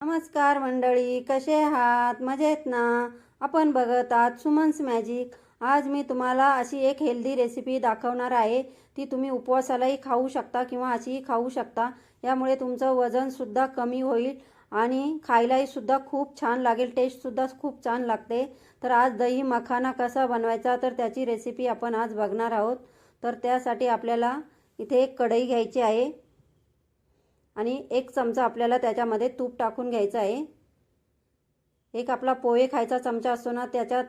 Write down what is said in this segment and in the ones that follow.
नमस्कार मंडळी कसे आहात? मजेत ना? आपण बघत आहात सुमन्स मॅजिक आज मी तुम्हाला अशी एक हेल्दी रेसिपी दाखवणार आहे. ती तुम्ही उपवासालाही खाऊ शकता किंवा अशीही खाऊ शकता. यामुळे तुमचं वजनसुद्धा कमी होईल आणि खायलाही सुद्धा खूप छान लागेल टेस्टसुद्धा खूप छान लागते. तर आज दही मखाना कसा बनवायचा तर त्याची रेसिपी आपण आज बघणार आहोत. तर त्यासाठी आपल्याला इथे एक कढई घ्यायची आहे. आणि एक चमचा आपल्याला त्याच्यामध्ये तूप टाकून घ्यायचं आहे. एक आपला पोहे खायचा चमचा असतो ना त्याच्याच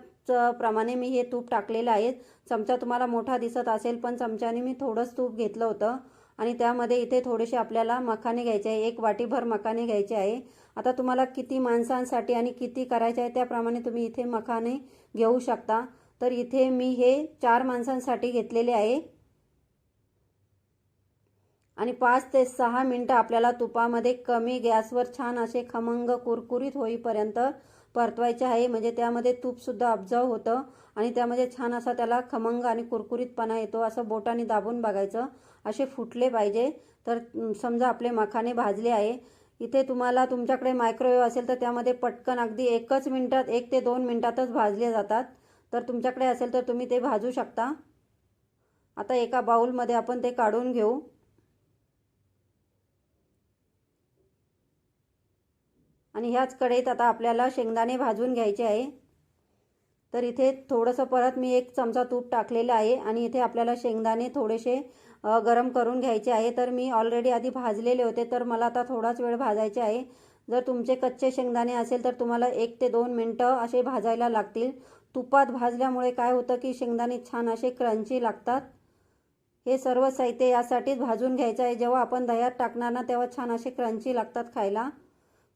प्रमाणे मी हे तूप टाकलेलं आहे. चमचा तुम्हाला मोठा दिसत असेल पण चमच्याने मी थोडंच तूप घेतलं होतं. आणि त्यामध्ये इथे थोडेसे आपल्याला मखाने घ्यायचे आहे. एक वाटीभर मखाने घ्यायचे आहे. आता तुम्हाला किती माणसांसाठी आणि किती करायचे आहे त्याप्रमाणे तुम्ही इथे मखाने घेऊ शकता. तर इथे मी हे चार माणसांसाठी घेतलेले आहे. आणि पाच ते सहा मिनटं आपल्याला तुपामध्ये कमी गॅसवर छान असे खमंग कुरकुरीत होईपर्यंत परतवायचे आहे. म्हणजे त्यामध्ये तूपसुद्धा ऑब्झर्व होतं आणि त्यामध्ये छान असा त्याला खमंग आणि कुरकुरीतपणा येतो. असं बोटाने दाबून बघायचं. असे फुटले पाहिजे. तर समजा आपले मखाने भाजले आहे. इथे तुम्हाला तुमच्याकडे मायक्रोवेव्ह असेल तर त्यामध्ये पटकन अगदी एकच मिनटात एक ते दोन मिनटातच भाजले जातात. तर तुमच्याकडे असेल तर तुम्ही ते भाजू शकता. आता एका बाऊलमध्ये आपण ते काढून घेऊ. आणि ह्याच कढईत आता आपल्याला शेंगदाणे भाजून घ्यायचे आहे. तर इथे थोडंसं परत मी एक चमचा तूप टाकलेलं आहे आणि इथे आपल्याला शेंगदाणे थोडेसे गरम करून घ्यायचे आहे. तर मी ऑलरेडी आधी भाजलेले होते तर मला आता थोडाच वेळ भाजायचे आहे. जर तुमचे कच्चे शेंगदाणे असेल तर तुम्हाला एक ते दोन मिनटं असे भाजायला लागतील. तुपात भाजल्यामुळे काय होतं की शेंगदाणे छान असे क्रंची लागतात. हे सर्व साहित्य यासाठीच भाजून घ्यायचं आहे. जेव्हा आपण दह्यात टाकणार ना तेव्हा छान असे क्रंची लागतात खायला.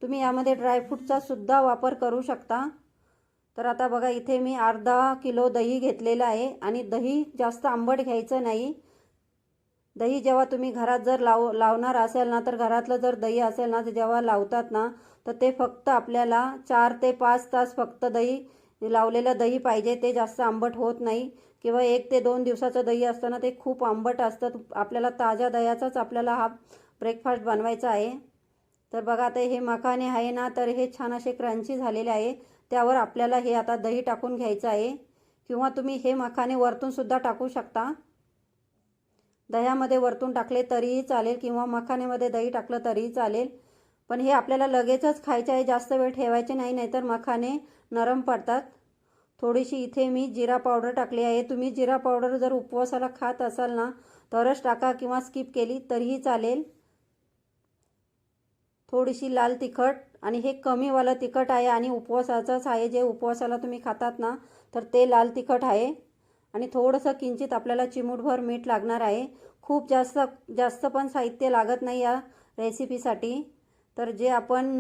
तुम्ही यामध्ये ड्रायफ्रूटचा सुद्धा वापर करू शकता. तर आता बघा इथे मी अर्धा किलो दही घेतलेलं आहे आणि दही जास्त आंबट घ्यायचं नाही. दही जेव्हा तुम्ही घरात जर लाव लावणार असेल ना तर घरातलं जर दही असेल ना तर जेव्हा लावतात ना तर ते फक्त आपल्याला चार ते पाच तास फक्त दही लावलेलं दही पाहिजे ते जास्त आंबट होत नाही. किंवा एक ते दोन दिवसाचं दही असतं ना ते खूप आंबट असतं. आपल्याला ताज्या दह्याचाच आपल्याला हा ब्रेकफास्ट बनवायचा आहे. तर बघा आता हे मखाने आहे ना तर हे छान असे क्रंची झालेले आहे. त्यावर आपल्याला हे आता दही टाकून घ्यायचं आहे. किंवा तुम्ही हे मखाने वरतूनसुद्धा टाकू शकता. दह्यामध्ये वरतून टाकले तरीही चालेल किंवा मखानेमध्ये दही टाकलं तरीही चालेल. पण हे आपल्याला लगेचच खायचे आहे जास्त वेळ ठेवायचे नाही नाहीतर मखाने नरम पडतात. थोडीशी इथे मी जिरा पावडर टाकली आहे. तुम्ही जिरा पावडर जर उपवासाला खात असाल ना तरच टाका किंवा स्किप केली तरीही चालेल. थोडीशी लाल तिखट आणि हे कमीवालं तिखट आहे आणि उपवासाचंच आहे. जे उपवासाला तुम्ही खातात ना तर ते लाल तिखट आहे. आणि थोडंसं किंचित आपल्याला चिमूटभर मीठ लागणार आहे. खूप जास्त जास्त पण साहित्य लागत नाही या रेसिपीसाठी. तर जे आपण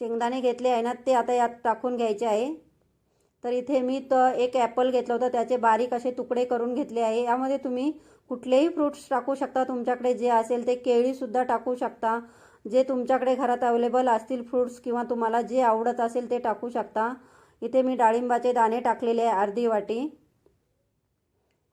शेंगदाणे घेतले आहे ना ते आता यात टाकून घ्यायचे आहे. तर इथे मी तर एक ॲपल घेतलं होतं. त्याचे बारीक असे तुकडे करून घेतले आहे. यामध्ये तुम्ही कुठलेही फ्रूट्स टाकू शकता. तुमच्याकडे जे असेल ते केळीसुद्धा टाकू शकता. जे तुमच्याकडे घरात अवेलेबल असतील फ्रूट्स किंवा तुम्हाला जे आवडत असेल ते टाकू शकता. इथे मी डाळिंबाचे दाणे टाकलेले आहे अर्धी वाटी.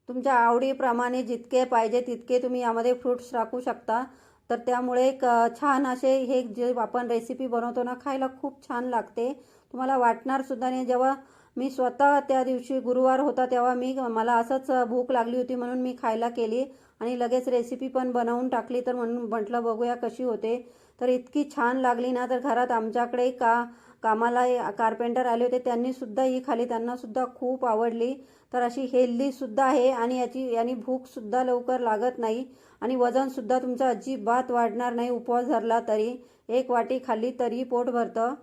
तुमच्या आवडीप्रमाणे जितके पाहिजे तितके तुम्ही यामध्ये फ्रूट्स टाकू शकता. तर त्यामुळे एक छान असे हे जे आपण रेसिपी बनवतो ना खायला खूप छान लागते. तुम्हाला वाटणारसुद्धा नाही. जेव्हा मी स्वतः त्या दिवशी गुरुवार होता तेव्हा मी मला असंच भूक लागली होती म्हणून मी खायला केली आणि लगेच रेसिपी पण बनवून टाकली. तर म्हणून म्हटलं बघूया कशी होते. तर इतकी छान लागली ना तर घरात आमच्याकडे का कामाला कार्पेंटर आले होते त्यांनीसुद्धा ही खाली त्यांनासुद्धा खूप आवडली. तर अशी हेल्दीसुद्धा आहे आणि याची यानी भूकसुद्धा लवकर लागत नाही आणि वजनसुद्धा तुमचं अजिबात वाढणार नाही उपवास धरला तरी एक वाटी खाल्ली तरी पोट भरतं.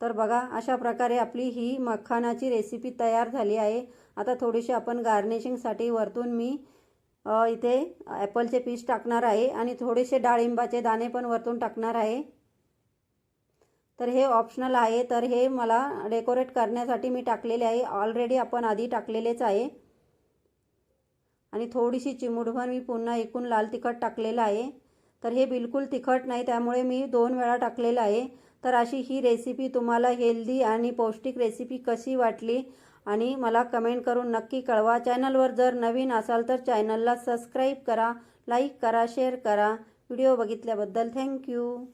तर बघा अशा प्रकारे आपली ही मखानाची रेसिपी तयार झाली आहे. आता थोडीशी आपण गार्निशिंगसाठी वरतून मी इथे ॲपलचे पीस टाकणार आहे आणि थोडेसे डाळिंबाचे दाणे पण वरतून टाकणार आहे. तर हे ऑप्शनल आहे. तर हे मला डेकोरेट करण्यासाठी मी टाकलेले आहे. ऑलरेडी आपण आधी टाकलेलेच आहे. आणि थोडीशी चिमूटभर मी पुन्हा एकूण लाल तिखट टाकलेलं आहे. तर हे बिलकुल तिखट नाही त्यामुळे मी दोन वेळा टाकलेलं आहे. तर अशी ही रेसिपी तुम्हाला हेल्दी आणि पौष्टिक रेसिपी कशी वाटली? आणि मला कमेंट करून नक्की कळवा. चॅनलवर जर नवीन असाल तर चॅनलला सबस्क्राईब करा लाईक करा शेअर करा. Video बघितल्याबद्दल thank you